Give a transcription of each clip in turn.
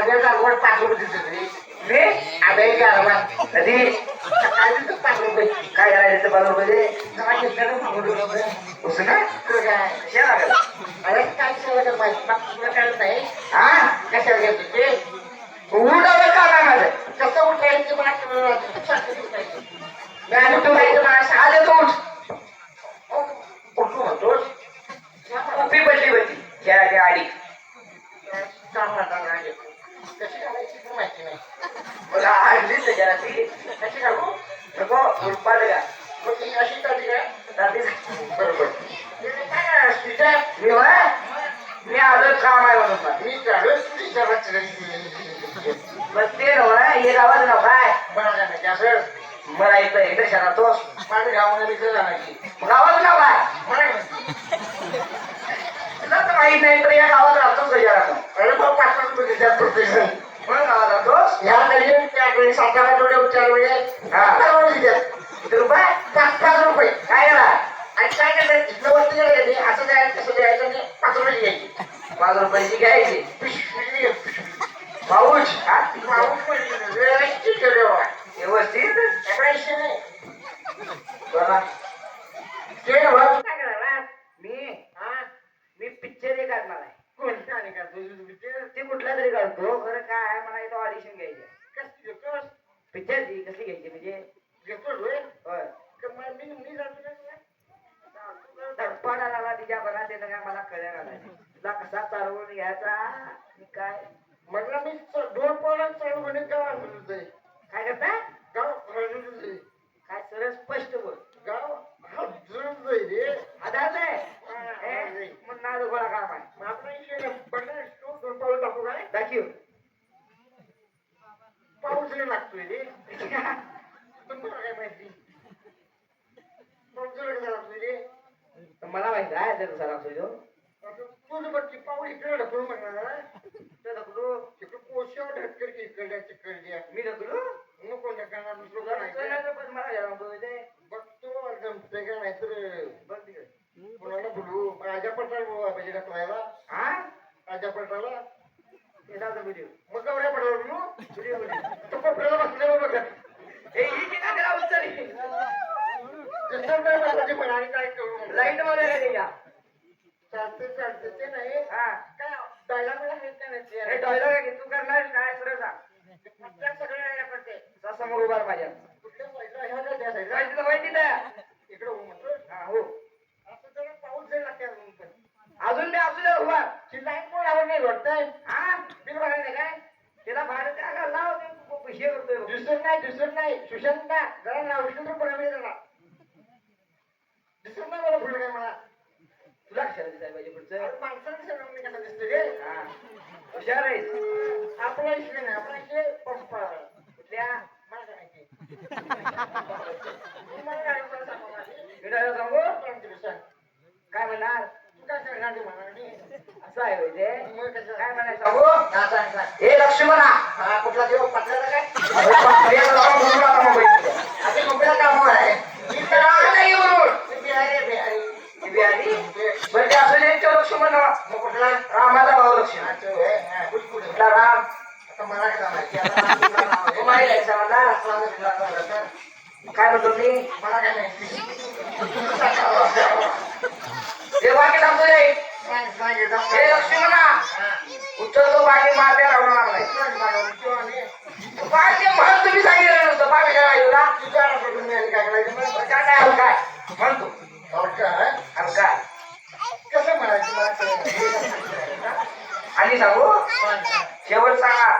आब्याचा गोड पाच रुपये रे मी आरामात कधी? सकाळी पाच रुपये काय करायचं पाच रुपये दे जरा घेतलं तुला काय लागेल अरे काय तुला कळत नाही. हा? घेतो ते? का माझं. कसं उठायचं? मला मी आणि माहिती नाही मला आणली त्याच्या ती कशी सांगू नको उलपाट का मग ती अशी काढली काय रात्री बरोबर तिच्या- मी होय? मी आजच काम आहे म्हणून मला. मी काढून तुझ्या मग ते नव्ह एक आवाज नव्हाय काय मला असं मला इथं एकदा शहरातोस माझ्या गावमध्ये जाणार की मग आवाज नव्हाय मला तुला तर माहीत नाही तर या गावात राहतोच का या अरे बाबा पाच पाच रुपये प्रोफेशन म्हणून गावात राहतोस ह्या कडे त्या कडे सात आठ आठवडे उच्चार वेळे किती रुपये पाच पाच रुपये काय करा आणि काय करतात इथलं वस्तू गेले असं जायचं तसं जायचं आणि पाच रुपये घ्यायची. पाच रुपयाची घ्यायची. पिशवी घे, पिशवी. पाऊच हा? पाऊच व्यवस्थित? ठेव. व्यवस्थित नाही. बघा ते काय करणार मी हा मी पिक्चर हे काढणार आहे. कोणता आणि पिक्चर ते कुठला तरी काढतो. खरं काय आहे मला इथं ऑडिशन घ्यायची कसली घेतोस पिक्चरची कसली घ्यायची म्हणजे घेतो होय। होय तर मग मी मी जातो का तुला? धडपड आला तिच्या बना ते काय मला कळलं तुला कसा चालवून घ्यायचा? आणि काय? म्हटलं मी दोन पोरं चालवून गाव काय करता गाव काय सरळ स्पष्ट बोल. गाव हा जुळून रे. आधार आहे मग नाद गोळा काम आहे मग आपण इकडे बटन तू दोन पाऊल टाकू काय दाखव पाऊस नाही लागतोय रे तुम्हाला काय माहिती. पाऊस जरा कसा लागतोय रे. मला माहिती आहे जर कसा लागतोय तो. तुझं बघ की पाऊल इकडे ढकलू म्हणणार ढकलू. तिकडे इकडल्या तिकडल्या. मी ढकलू? नको ढकलणार दुसरं काय पण मला ते बघतो एकदम ते काय नाहीतर बघ तिकडे. कोणाला बोलू? माझ्या पटाला बोलू पाहिजे ढकलायला हा? माझ्या पटाला तो हे ही की नाही त्याला उचलली काय करू? लाइट वगैरे या. चालते चालते ते नाही. हा. काय डायलॉग हे डायलॉग आहे तू करणार काय? सरळ सांग आपल्या सगळ्या यायला पडते जा समोर उभा राहा माझ्या. कुठल्या साईडला ह्या का त्या साईडला तिथं माहिती नाही इकडे हो म्हणतो हा हो. असं जरा पाऊस जाईल लागते अजून पण अजून मी असू द्या उभा ती लाईन कोण आवड नाही वाटतंय हा बिल भरायला नाही काय त्याला भारत का लाव ते पैसे करतोय दिसत नाही दिसत नाही सुशांत ना जरा नाव विष्णू पण त्याला दिसत नाही मला पुढे काय मला तुला कशाला दिसायला पाहिजे पुढचं? माणसाला दिसायला मी कसं दिसतो रे? हा. हुशार आहेस. आपला इशे नाही आपला इशे पंप कुठल्या? मला काय माहिती. तुम्हाला काय सांगू. काय म्हणणार? असं आहे काय म्हणायचं? हे लक्ष्मणा. कुठला देव? रामाचा भाऊ लक्ष्मण राम काय का म्हणतो मी मला काय माहिती हे बाकी सांगतो हे. लक्ष्मणा उचलतो बाकी मारल्या बाकी म्हणून तुम्ही सांगितलं नसतं बाकी काय माहिती तुला काय करायचं. काय काय हलकाय म्हणतो. हलकाय हलकाय कसं म्हणायचं मला? कळलं. आणि सांगू? शेवट सांगा.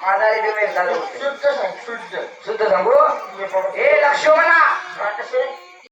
माझा रे देव एक झालं होतं. शुद्ध सांगू हे लक्ष्मणा कसं?